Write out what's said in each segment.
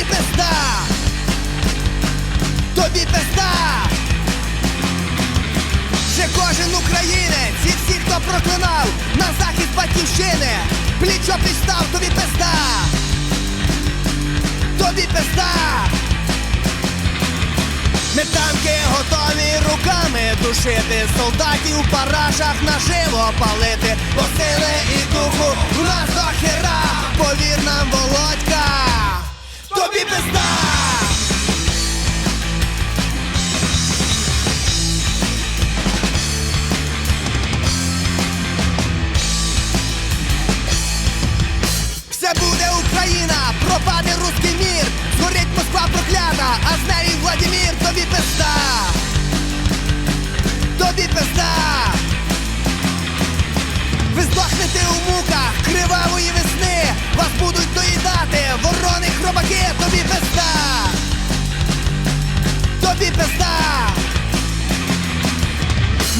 тобі пизда! Тобі пизда! Вже кожен українець і всі, хто проклинав на захід батьківщини, пліч опліч став, тобі пизда! Тобі пизда! Ми танки готові руками душити, солдатів у парашах наживо палити, бо сили і духу у нас до хера, повір нам, Володька, тобі пизда!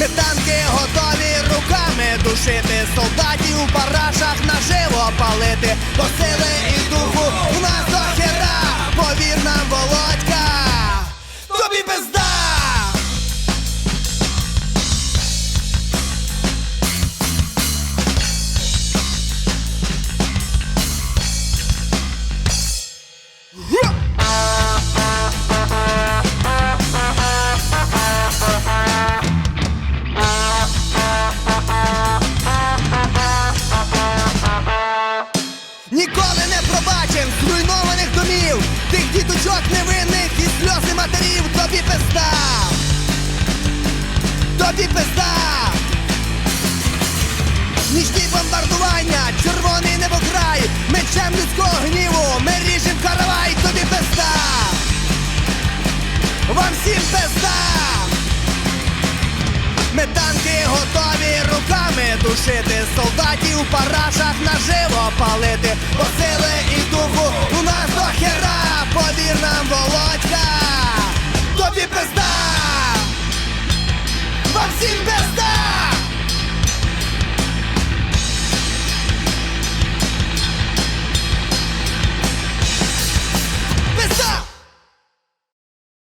Ми танки готові руками душити, солдатів у парашах наживо палити, бо бомбардування, червоний небокрай, мечем людського гніву, ми ріжем каравай, тобі пизда, вам всім пизда, ми танки готові руками душити, солдатів у парашах наживо палити, по сили і духу у нас до хера, повір нам, володька, тобі пизда, вам всім пизда.